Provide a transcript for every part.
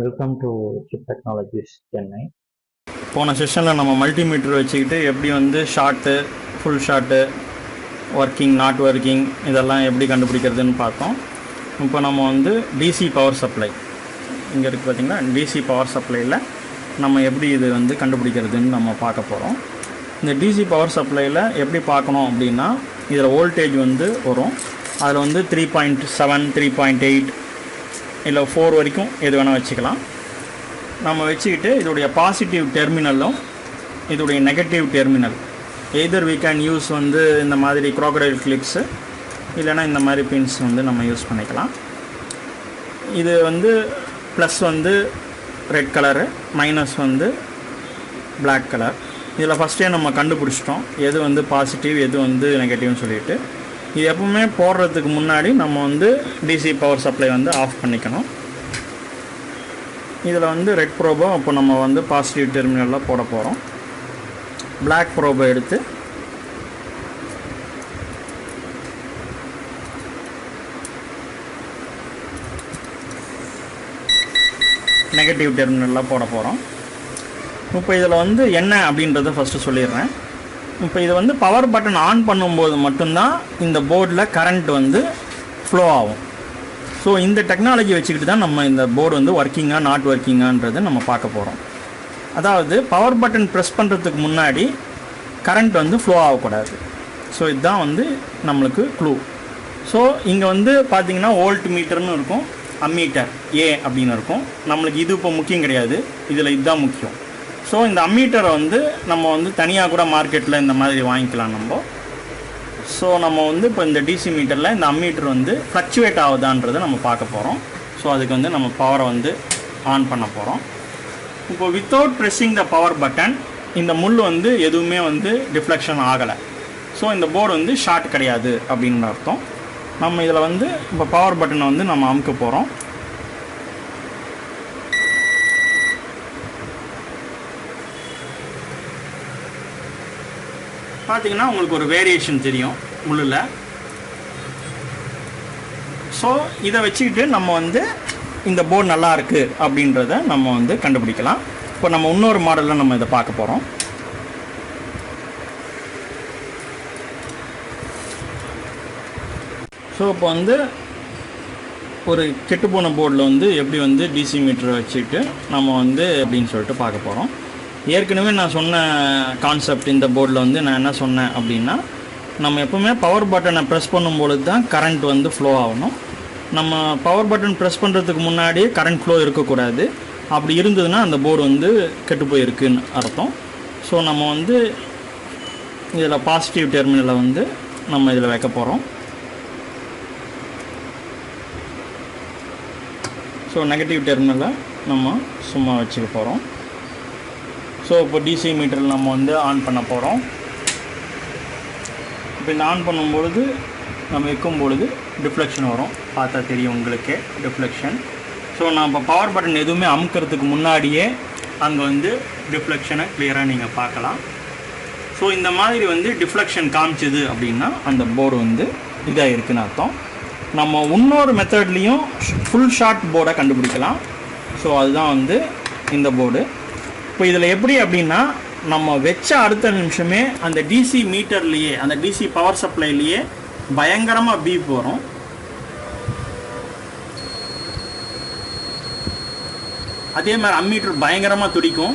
Welcome to chip technologies Chennai போன செஷனில் நம்ம மல்டிமீட்டர் வச்சுக்கிட்டு எப்படி வந்து short full short working not working இதெல்லாம் எப்படி கண்டுபிடிக்கிறதுன்னு பார்த்தோம். இப்போ நம்ம வந்து டிசி பவர் சப்ளை இங்கே இருக்குது பார்த்தீங்களா டிசி பவர் சப்ளையில் நம்ம எப்படி இது வந்து கண்டுபிடிக்கிறதுன்னு நம்ம பார்க்க போகிறோம் இந்த டிசி பவர் சப்ளையில் எப்படி பார்க்கணும் அப்படின்னா இதில் வோல்டேஜ் வந்து வரும். அதில் வந்து three point seven three point eight இல்லை ஃபோர் வரைக்கும் எது வேணால் வச்சுக்கலாம். நம்ம வச்சுக்கிட்டு இதோடைய பாசிட்டிவ் டெர்மினலும் இதோடைய negative terminal either we can use வந்து இந்த மாதிரி crocodile கிளிப்ஸு இல்லைன்னா இந்த மாதிரி பின்ஸ் வந்து நம்ம யூஸ் பண்ணிக்கலாம். இது வந்து ப்ளஸ் வந்து ரெட் கலரு மைனஸ் வந்து பிளாக் கலர் இதில் ஃபஸ்ட்டே நம்ம கண்டுபிடிச்சிட்டோம். எது வந்து பாசிட்டிவ் எது வந்து நெகட்டிவ்னு சொல்லிட்டு. இது எப்பவுமே போடுறதுக்கு முன்னாடி நம்ம வந்து டிசி பவர் சப்ளை வந்து ஆஃப் பண்ணிக்கணும். இதில் வந்து ரெட் ப்ரோபோ அப்போ நம்ம வந்து பாசிட்டிவ் டெர்மினலில் போட போகிறோம் பிளாக் ப்ரோபோ எடுத்து நெகட்டிவ் டெர்மினலில் போட போகிறோம் இப்போ இதில் வந்து என்ன அப்படின்றத ஃபஸ்ட்டு சொல்லிடுறேன். இப்போ இது வந்து பவர் பட்டன் ஆன் பண்ணும்போது மட்டும்தான் இந்த போர்டில் கரண்ட் வந்து ஃப்ளோ ஆகும். ஸோ இந்த டெக்னாலஜி வச்சுக்கிட்டு தான் நம்ம இந்த போர்டு வந்து ஒர்க்கிங்காக நாட் ஒர்க்கிங்கான்றதை நம்ம பார்க்க போகிறோம் அதாவது பவர் பட்டன் ப்ரெஸ் பண்ணுறதுக்கு முன்னாடி கரண்ட் வந்து ஃப்ளோ ஆகக்கூடாது. ஸோ இதுதான் வந்து நம்மளுக்கு க்ளூ ஸோ இங்கே வந்து பார்த்திங்கன்னா ஓல்ட் மீட்டர்னு இருக்கும் அம்மீட்டர் ஏ அப்படின்னு இருக்கும். நம்மளுக்கு இது இப்போ முக்கியம் கிடையாது. இதில் இதுதான் முக்கியம். ஸோ இந்த அம்மீட்டரை வந்து நம்ம வந்து தனியாக கூட மார்க்கெட்டில் இந்த மாதிரி வாங்கிக்கலாம் நம்ம. ஸோ நம்ம வந்து இப்போ இந்த டிசி மீட்டரில் இந்த அம்மீட்டர் வந்து ஃப்ளக்சுவேட் ஆகுதான்றதை நம்ம பார்க்க போகிறோம் ஸோ அதுக்கு வந்து நம்ம பவரை வந்து ஆன் பண்ண போகிறோம் இப்போ without pressing the power button இந்த முள் வந்து எதுவுமே வந்து டிஃப்ளெக்ஷன் ஆகலை. ஸோ இந்த போர்டு வந்து ஷார்ட் கிடையாது அப்படின்னு அர்த்தம். நம்ம இதில் வந்து இப்போ பவர் பட்டனை வந்து நம்ம அமுக்க போகிறோம் பார்த்தீங்கன்னா உங்களுக்கு ஒரு வேரியேஷன் தெரியும் உள்ளில். ஸோ இதை வச்சுக்கிட்டு நம்ம வந்து இந்த போர்டு நல்லா இருக்குது அப்படின்றத நம்ம வந்து கண்டுபிடிக்கலாம். இப்போ நம்ம இன்னொரு மாடலில் நம்ம இதை பார்க்க போகிறோம் ஸோ இப்போ வந்து ஒரு கெட்டுப்போன போர்டில் வந்து எப்படி வந்து டிசி மீட்டரை வச்சுக்கிட்டு நம்ம வந்து அப்படின்னு சொல்லிட்டு பார்க்க போகிறோம் ஏற்கனவே நான் சொன்ன கான்செப்ட் இந்த போர்டில் வந்து நான் என்ன சொன்னேன் அப்படின்னா நம்ம எப்போவுமே பவர் பட்டனை ப்ரெஸ் பண்ணும்பொழுது தான் கரண்ட் வந்து ஃப்ளோ ஆகணும். நம்ம பவர் பட்டன் ப்ரெஸ் பண்ணுறதுக்கு முன்னாடி கரண்ட் ஃப்ளோ இருக்கக்கூடாது. அப்படி இருந்ததுன்னா அந்த போர்டு வந்து கெட்டு போயிருக்குன்னு அர்த்தம். ஸோ நம்ம வந்து இதில் பாசிட்டிவ் டெர்மினலை வந்து நம்ம இதில் வைக்க போகிறோம் ஸோ நெகட்டிவ் டெர்மினலை நம்ம சும்மா வச்சுக்க போகிறோம் ஸோ இப்போ டிசி மீட்டரில் நம்ம வந்து ஆன் பண்ண போகிறோம் இப்போ இந்த ஆன் பண்ணும்பொழுது நம்ம வைக்கும் பொழுது டிஃப்ளெக்ஷன் வரும். பார்த்தா தெரியும் உங்களுக்கு டிஃப்ளெக்ஷன் ஸோ நான் இப்போ பவர் பட்டன் எதுவுமே அமுக்கிறதுக்கு முன்னாடியே அங்கே வந்து டிஃப்ளெக்ஷனை கிளியராக நீங்கள் பார்க்கலாம். ஸோ இந்த மாதிரி வந்து டிஃப்ளெக்ஷன் காமிச்சது அப்படின்னா அந்த போர்டு வந்து இதாக இருக்குதுன்னு அர்த்தம். நம்ம இன்னொரு மெத்தட்லேயும் ஃபுல் ஷார்ட் போர்டை கண்டுபிடிக்கலாம். ஸோ அதுதான் வந்து இந்த போர்டு இப்போ இதில் எப்படி அப்படின்னா நம்ம வச்ச அடுத்த நிமிஷமே அந்த டிசி மீட்டர்லேயே அந்த டிசி பவர் சப்ளைலேயே பயங்கரமாக பீப் வரும் அதே மாதிரி அம்மீட்டர் பயங்கரமாக துடிக்கும்.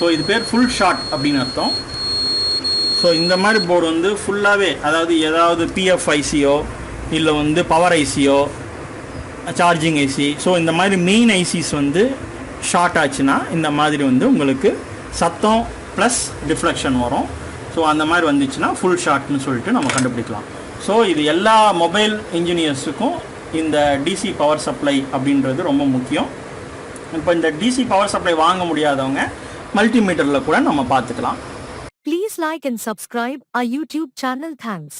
ஸோ இது பேர் ஃபுல் ஷாட் அப்படின்னு அர்த்தம். ஸோ இந்த மாதிரி போர்டு வந்து ஃபுல்லாகவே அதாவது ஏதாவது பிஎஃப் ஐசியோ இல்லை வந்து பவர் ஐசியோ சார்ஜிங் ஐசி ஸோ இந்த மாதிரி மெயின் ஐசிஸ் வந்து ஷார்ட் ஆச்சுன்னா இந்த மாதிரி வந்து உங்களுக்கு சத்தம் ப்ளஸ் டிஃப்ளெக்ஷன் வரும். ஸோ அந்த மாதிரி வந்துச்சுன்னா ஃபுல் ஷார்ட்னு சொல்லிட்டு நம்ம கண்டுபிடிக்கலாம். ஸோ இது எல்லா மொபைல் இன்ஜினியர்ஸுக்கும் இந்த டிசி பவர் சப்ளை அப்படின்றது ரொம்ப முக்கியம். இப்போ இந்த டிசி பவர் சப்ளை வாங்க முடியாதவங்க மல்டிமீட்டரில் கூட நம்ம பார்த்துக்கலாம். Please like and subscribe uh YouTube channel thanks